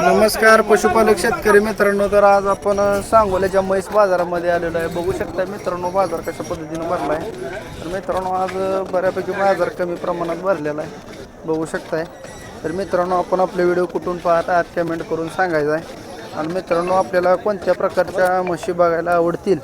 नमस्कार पशुपालक शेतकरी मित्रांनो तर आज आपण सांगोल्याच्या म्हैस बाजारामध्ये आलेलो आहे. बघू शकता मित्रांनो बाजार कशा पद्धतीनं भरला आहे. तर मित्रांनो आज बऱ्यापैकी बाजार कमी प्रमाणात भरलेला आहे. बघू शकताय. तर मित्रांनो आपण आपले व्हिडिओ कुठून पाहत आहात कमेंट करून सांगायचं आहे. आणि मित्रांनो आपल्याला कोणत्या प्रकारच्या म्हशी बघायला आवडतील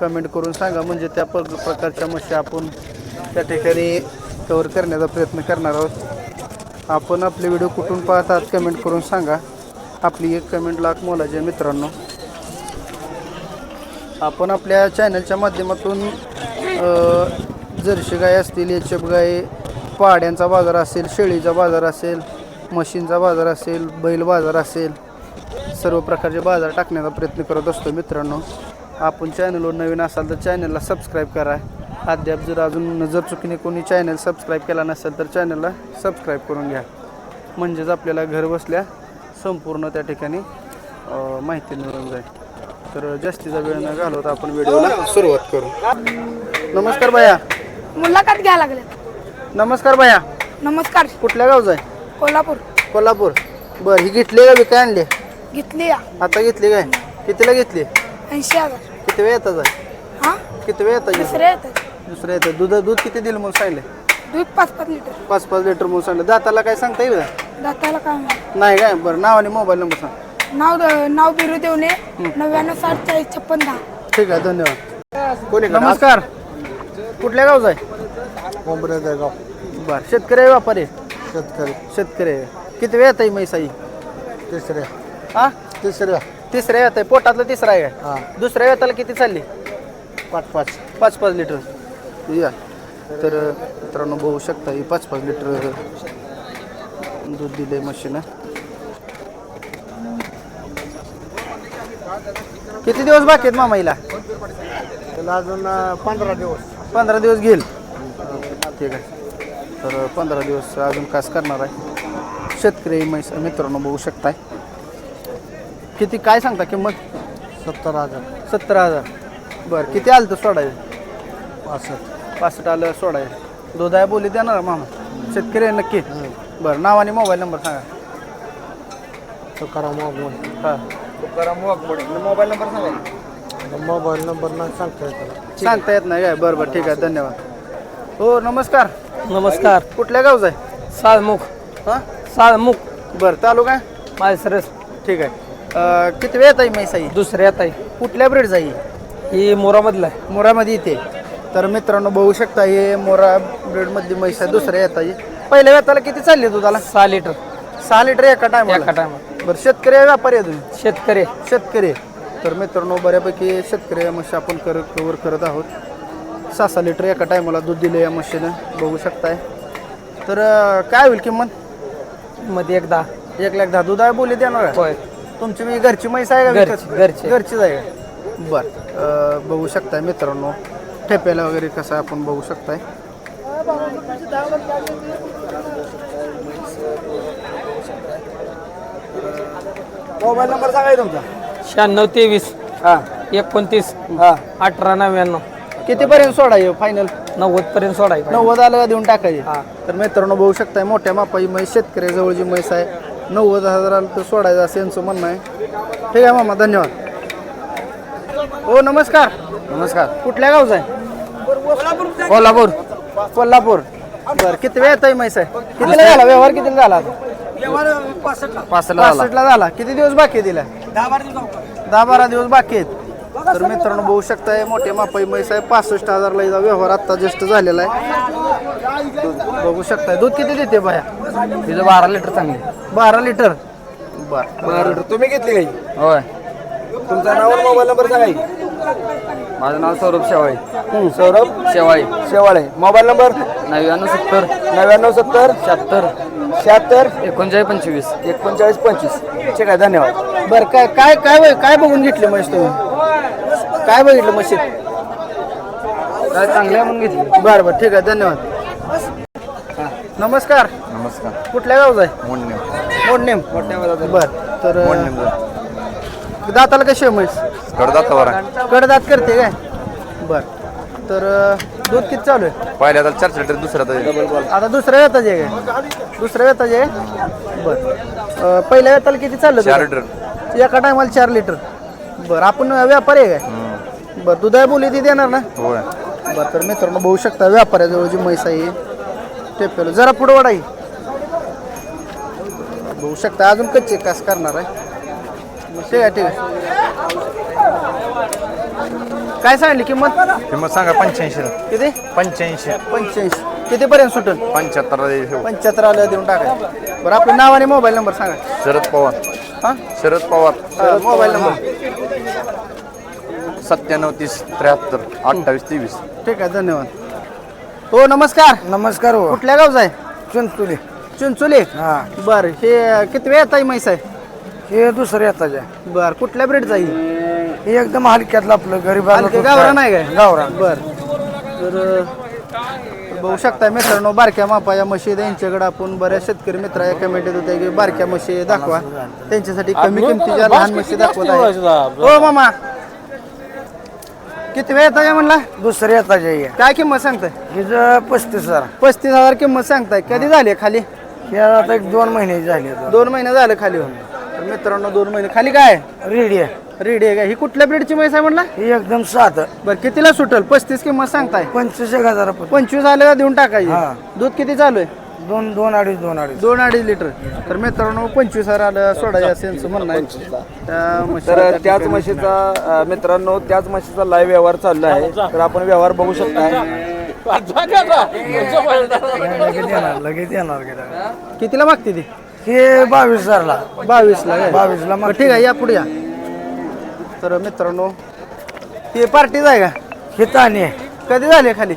कमेंट करून सांगा. म्हणजे त्या प प्रकारच्या म्हशी आपण त्या ठिकाणी कवर करण्याचा प्रयत्न करणार आहोत. आपण आपले व्हिडिओ कुठून पाहतात कमेंट करून सांगा. आपली एक कमेंट लाख मोलाची आहे मित्रांनो. आपण आपल्या चॅनलच्या माध्यमातून जर्शी जर्सी गाय असतील एचप गाय पाड्यांचा बाजार असेल शेळीचा बाजार असेल म्हशींचा बाजार असेल बैल बाजार असेल सर्व प्रकारचे बाजार टाकण्याचा प्रयत्न करत असतो मित्रांनो. आपण चॅनलवर नवीन असाल तर चॅनलला सबस्क्राईब करा. अद्याप जर अजून जर चुकीने कोणी चॅनल सबस्क्राईब केला नसेल तर चॅनलला सबस्क्राईब करून घ्या. म्हणजेच आपल्याला घर बसल्या संपूर्ण त्या ठिकाणी माहिती मिळून जाईल. तर जास्तीचा वेळ न घालवता आपण व्हिडिओला सुरुवात करू. नमस्कार भैया. मुलाखत घ्या लागले. नमस्कार भैया. नमस्कार. कुठल्या गावचा आहे? कोल्हापूर. कोल्हापूर. बरं ही घेतली का विकाय आणली? घेतली आता घेतली काय? कितीला घेतली? ऐंशी हजार. किती वेळ येतात? हा? किती वेळ येतात? दुसरे येतात. दुसरं येतं दूध दूध किती दिलं म्हणून सांगले दूध पाच पाच लिटर. पाच पाच लिटर म्हणून सांगलं दाताला काय सांगता येईल? दाताला काय माहीत. नाही काय? बरं नाव आणि मोबाईल नंबर सांग. नाव नाव बिरू देवणे नव्याण्णव साठ चाळीस छप्पन दहा. ठीक आहे धन्यवाद. कोणी नमस्कार. कुठल्या गावचा आहे? गाव बरं शेतकरी आहे व्यापारी आहे? शेतकरी. शेतकरी आहे. किती वेळ येत आहे म्हैसाई? तिसऱ्या. हा? तिसऱ्या. तिसऱ्या येत आहे पोटातलं तिसरा आहे काय? हां दुसऱ्या वेताला किती चालली? पाच पाच. पाच पाच लिटर. या. तर मित्रांनो बघू शकता ही पाच पाच लिटर दूध दिले मशीन किती दिवस बाकी आहेत मामाईला? त्याला अजून पंधरा दिवस. पंधरा दिवस घेईल? ठीक आहे. तर पंधरा दिवस अजून कास करणार आहे? शेतकरी म्हैस मित्रांनो बघू शकताय. किती काय सांगता किंमत? सत्तर हजार. सत्तर हजार. बरं किती आलं तर सोडायचं? पासष्ट. पासष्ट आलं सोडायचं. दूध आहे बोली देणार मामा? शेतकरी आहे नक्की? बरं नाव आणि मोबाईल नंबर सांगा. तुकाराम वाघमोड. हां. मोबाईल नंबर सांगा. मोबाईल नंबर नाही सांगता येत सांगता येत नाही काय? बरं बरं ठीक आहे. धन्यवाद. हो नमस्कार. नमस्कार. कुठल्या गावचा आहे? साळमुख. हां? साळमुख. बरं तालुका? माळसरस ठीक आहे. अं, किती वेळ आहे म्हैसाई? दुसऱ्या ताई कुठल्या ब्रेड जाई ही? मोरामधला आहे. मोरामध्ये येते. तर मित्रांनो बघू शकता हे मोरा ब्रेडमधली म्हैस आहे दुसऱ्या येता पहिल्या वेताला किती चालली दुधाला? सहा लिटर. सहा लिटर एका एका टायमाला टायमात बरं शेतकरी आहे व्यापारी आहे तुम्ही? शेतकरी शेतकरी आहे. तर मित्रांनो बऱ्यापैकी शेतकरी या म्हशी आपण कर कवर करत आहोत. सहा सहा लिटर एका टायमाला दूध दिले या म्हशीनं बघू शकताय. तर अं, काय होईल किंमत? मध्ये एकदा एक लाख दहा. दूध आहे बोली देणार आहे? होय. तुमची मी घरची म्हैस आहे का घरची, विकत? घरची. घरचीच आहे का? बरं अं, बघू शकताय मित्रांनो. ठेप्याला वगैरे कसं आहे आपण बघू शकताय. मोबाईल नंबर सांगाय तुमचा? शहाण्णव तेवीस. हां. एकोणतीस. हां. अठरा नव्याण्णव. कितीपर्यंत सोडाय फायनल नव्वद पर्यंत सोडायचं. नव्वद आलं का देऊन टाकायचे? हां. तर मित्रांनो बघू शकताय मोठ्या मापाची म्हैस शेतकऱ्याजवळ जी म्हैस आहे. नव्वद हजाराला तर सोडायचं असं यांचं म्हणणं आहे. ठीक आहे मामा धन्यवाद. हो नमस्कार. नमस्कार. कुठल्या गावचा आहे? कोल्हापूर. कोल्हापूर. बरं किती वेळ येत आहे म्हैस? आहे कितीला झाला? व्यवहार कितीला झाला पासष्टला. झाला. किती दिवस बाकी आहे तिला? दहा बारा दिवस बाकी आहेत. तर मित्रांनो बघू. शकताय मोठ्या मापाई म्हैस आहे. पासष्ट हजारला हिचा व्यवहार आता जस्ट झालेला आहे. दूध बघू शकताय. दूध किती देते बाया? तिथं बारा लिटर चांगली. बारा लिटर. बर. बारा लिटर. तुम्ही घेतली काही होय. तुमचा नाव मोबाईल नंबर सांगा की. माझं नाव सौरभ शेवाळे. सौरभ शेवाळे. शेवाळे. Mobile number? नव्याण्णव सत्तर. नव्याण्णव सत्तर? शहात्तर. शहात्तर? एकोणचाळीस पंचवीस. एकोणचाळीस पंचवीस. ठीक आहे धन्यवाद. बर काय काय काय बघ- काय बघून घेतली म्हैस तुम्ही काय बघितलं म्हशीत काय चांगली आहे म्हणून घेतली. बरं बरं ठीक आहे धन्यवाद. हा. नमस्कार. नमस्कार. कुठल्या गावचा आहे? मोडणे मोडनेम. बर तर दाताला कशी आहे म्हैस? कडदात कडदात करते काय? बर. तर अं, दूध किती चालू आहे? पहिल्या आता चारशे लिटर दुसऱ्या आता आता दुसऱ्या वेताचे आहे काय? दुसऱ्या वेताचे आहे? बरं. अं, पहिल्या वेताला किती चाललं चार? लिटर. एका टायमाला चार लिटर. बरं आपण व्यापारी आहे काय? बरं दुधा बोली ती देणार ना? होय. बरं तर मित्रांनो बघू शकता व्यापाऱ्याजवळ जी म्हैस आहे टेपेलो जरा पुढं वाढा ही. बघू शकता अजून कच्चे कास करणार आहे? ठीक आहे ठीक आहे. काय सांगली किंमत? किंमत सांगा पंच्याऐंशी किती? पंच्याऐंशी. पंच्याऐंशी. कितीपर्यंत सुटेल? पंच्याहत्तर पंच्याहत्तर आल्या देऊन टाकायचं. बरं आपलं नाव आणि मोबाईल नंबर सांगा. शरद पवार. हां? शरद पवार. Mobile number. सत्त्याण्णव तीस त्र्याहत्तर अठ्ठावीस तेवीस. ठीक आहे धन्यवाद. हो नमस्कार. नमस्कार हो. कुठल्या गावचा आहे? चिंचुली चिंचोली हा. बरं हे किती वेळ येत आहे म्हैस आहे? हे दुसरं येताच आहे बर कुठल्या ब्रेडचा आहे हे? एकदम हलक्यातलं आपलं गरीब हलके गावरान आहे काय? गावरान. बर. तर अं, बघू शकता मित्रांनो बारक्या मापा या मशीद यांच्याकडे आपण बऱ्याच शेतकरी मित्र या कमेंटीत होते की बारक्या म्हशी दाखवा. त्यांच्यासाठी कमी किमतीच्या लहान म्हशी दाखवत आहे. हो मामा. किती वेळ येत म्हणला? दुसरं येताच आहे काय किंमत सांगताय? हिचं पस्तीस हजार. पस्तीस हजार किंमत सांगताय. कधी झाली खाली? हे आता एक दोन महिने झाले आता. दोन महिने झाले खाली होऊन. मित्रांनो दोन महिने. खाली काय? रेडी आहे. रेडी आहे का ही कुठल्या ब्रेडची म्हैस आहे म्हणला? ही एकदम सात. बरं कितीला सुटल? पस्तीस किंमत सांगताय. पंचवीस एक हजार पंचवीस आले का देऊन टाकायचे. दूध किती चालू आहे? दोन दोन अडीच दोन अडीच. दोन अडीच लिटर. तर मित्रांनो पंचवीस हजार आलं सोडायचं असेल म्हणणं आहे. त्या म्हशीला तर त्या त्याच म्हशीचा अं, मित्रांनो त्याच म्हशीचा लाईव्ह व्यवहार चालला आहे. तर आपण व्यवहार बघू शकताय. लगेच येणार लगेच येणार. कितीला मागते ती? हे बावीस हजारला. बावीसला काय? बावीसला बरं, ठीक आहे या पुढे या. तर मित्रांनो ती पार्टीच आहे का? हे ताणी आहे. कधी झाले खाली?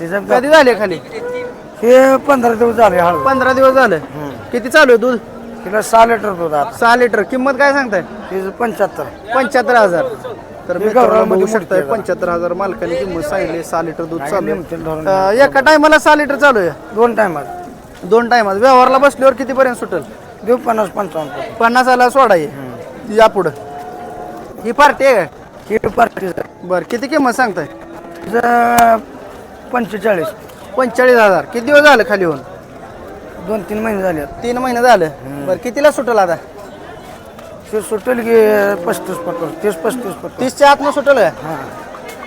तिचं कधी झाले खाली? हे पंधरा दिवस झाले हळू. पंधरा दिवस झाले. किती चालू आहे दूध? तिला सहा लिटर दूध आता. सहा लिटर. किंमत काय सांगताय? तिचं पंच्याहत्तर. पंच्याहत्तर हजार. तर शकताय मोठी आहे. पंच्याहत्तर हजार मालकाने किंमत सांगितली. सहा लिटर दूध चालू आहे. अं, एका टायमाला सहा लिटर चालू आहे. दोन टायमात दोन टायमात व्यवहारला बसल्यावर कितीपर्यंत सुटेल? देऊ पन्नास पंचावन्न. पन्नास आला सोडा ये या पुढं. ही पार्टी आहे काय? ही पार्टी बरं किती किंमत सांगताय? तिचं पंचेचाळीस. पंचेचाळीस हजार. किती दिवस झालं खाली होऊन? दोन तीन महिने झाले. तीन महिने झालं. बरं कितीला सुटेल आता? ते सुटेल की पस्तीस पटोल तीस पस्तीस पटोल तीसच्या आतनं सुटेल हां.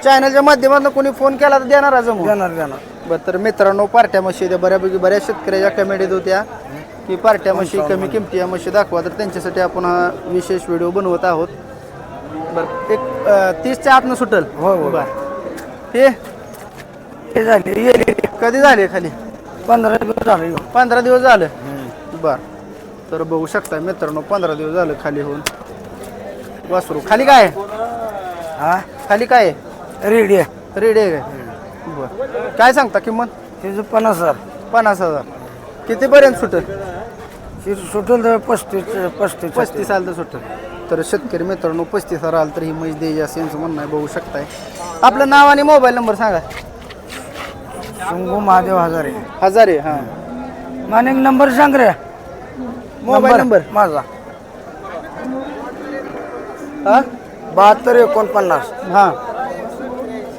चॅनलच्या माध्यमातून कोणी फोन केला तर देणार आज मग. देणार देणार. बरं तर मित्रांनो पार्ट्या म्हशी त्या बऱ्यापैकी बऱ्याच शेतकऱ्याच्या कमेंटीत होत्या की पार्ट्या म्हशी कमी किमती या म्हशी दाखवा. तर त्यांच्यासाठी आपण हा विशेष व्हिडिओ बनवत आहोत. बरं एक तीसच्या आतनं सुटेल. हो, हो. बरं. हे? हे झाले. येले कधी झाले खाली? पंधरा दिवस झाले. पंधरा दिवस झालं? बर. तर बघू शकता मित्रांनो पंधरा दिवस झालं खाली होऊन. वासरू खाली काय? हा? खाली काय आहे? रेडी आहे. रेडी आहे काय? बर. काय सांगता किंमत? तिचं पन्नास हजार. पन्नास हजार. कितीपर्यंत सुटेल? ती सुटेल तर पस्तीस पस्तीस. पस्तीस आलं तर सुटेल. तर शेतकरी मित्रांनो पस्तीस हजार आलं तर ही म्हैस द्यायची असेल यांचं म्हणणं आहे बघू शकताय. आपलं नाव आणि मोबाईल नंबर सांगा. शंभू महादेव हजारे. हजार हां. माने नंबर सांग रे मोबाईल नंबर? माझा. हां? बहात्तर एकोणपन्नास. हां.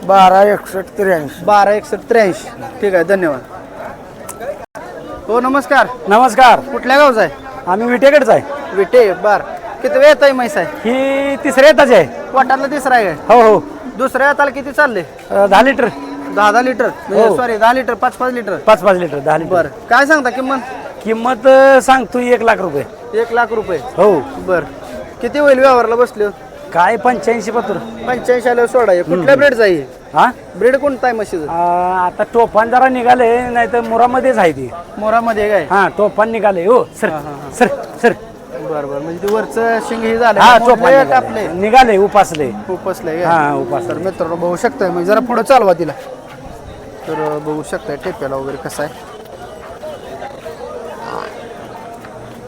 बारा एकसष्ट त्र्याऐंशी. बारा एकसष्ट त्र्याऐंशी. ठीक आहे धन्यवाद. हो नमस्कार. नमस्कार. कुठल्या गावचा आहे? आम्ही विटेकडेच आहे. विटे बर. किती वेळ येत आहे म्हैस आहे? ही तिसऱ्या येताच आहे. वाटातला तिसरा आहे. काय हो हो. दुसऱ्या येताला किती चालले अं, दहा लिटर. दहा दहा लिटर. हो. सॉरी दहा लिटर पाच पाच लिटर. पाच पाच लिटर दहा लिटर. बर. काय सांगता किंमत? किंमत अं, सांगतो एक लाख रुपये. एक लाख रुपये. हो. बर. किती होईल व्यवहारला बसले? काय पंच्याऐंशी पत्र? पंच्याऐंशी आल्यावर सोडा हे. कुठल्या ब्रेड जाईल हा? ब्रेड कोणता आहे म्हशीचं? अं, आता टोफान जरा निघाले नाही तर मुरामध्येच आहे ती. मोरामध्ये काय? हा टोफान निघाले हो सर सर सर. बर बर म्हणजे ते वरचं शिंग हे झालं. हा टोफान आपले निघाले. निघाले उपासले. उपसलंय हा उपास तर मित्रांनो बघू शकताय म्हणजे जरा पुढे चालवा तिला. तर अं, बघू शकताय टेप्याला वगैरे कसं आहे.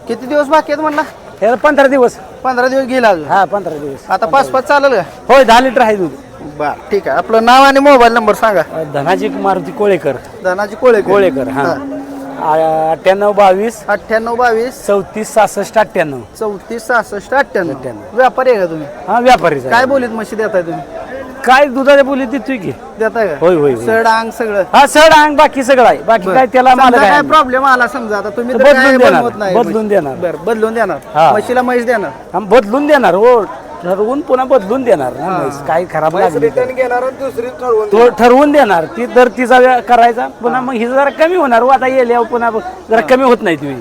किती दिवस बाकी आहेत म्हणला? हे पंधरा दिवस. पंधरा दिवस गेला अजून? हा पंधरा दिवस. आता पाच पाच चालेल का? होय दहा लिटर आहे दूध. बर ठीक आहे. आपलं नाव आणि मोबाईल नंबर सांगा. अं, धनाजी मारुती कोळेकर. धनाजी कोळे कोळेकर हा. आ- अठ्ठ्याण्णव बावीस अठ्ठ्याण्णव बावीस. चौतीस सहासष्ट अठ्ठ्याण्णव. चौतीस सहासष्ट अठ्ठ्याण्णव. व्यापारी आहे का तुम्ही? हा व्यापारीचा काय बोलीत म्हशी देताय तुम्ही? काय दुधाच्या बोलीत देतोय की देताय का? होय, होय, होय. सड अंग सगळं. हा सड अंग बाकी सगळं आहे. बाकी काय त्याला समजा मालक काय प्रॉब्लेम आला समजा आता तुम्ही तर तर बदलून काय देणार, बनवत नाही बदलून म्हशी. देणार. बरं बदलून देणार. हा. म्हशीला म्हैस देणार. आम्ही बदलून देणार हो. ठरवून पुन्हा बदलून देणार ना म्हैस. काय खराब लागली तर. रिटर्न घेणार आणि दुसरी ठरवून तो ठरवून देणार. ती दर तिचा व्या- करायचा पुन्हा मग ही जरा कमी होणार हो. आता येल्या पुन्हा जरा कमी होत नाही तुम्ही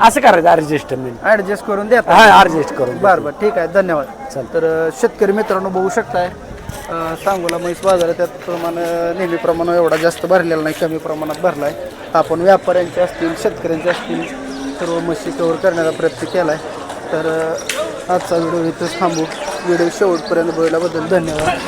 असं करायचं ऍडजस्टमेंट ऍडजस्ट करून देता. हा ऍडजस्ट करून बरं बरं. ठीक आहे. धन्यवाद. तर अं, शेतकरी मित्रांनो बघू शकताय. सांगोला म्हैस बाजार आहे, त्याप्रमाणे नेहमीप्रमाणे एवढा जास्त भरलेला नाही कमी प्रमाणात भरला आहे आपण व्यापाऱ्यांचे असतील शेतकऱ्यांचे असतील सर्व म्हशी कवर करण्याचा प्रयत्न केला आहे तर आजचा व्हिडिओ इथंच थांबू. व्हिडिओ शेवटपर्यंत बोलल्याबद्दल धन्यवाद.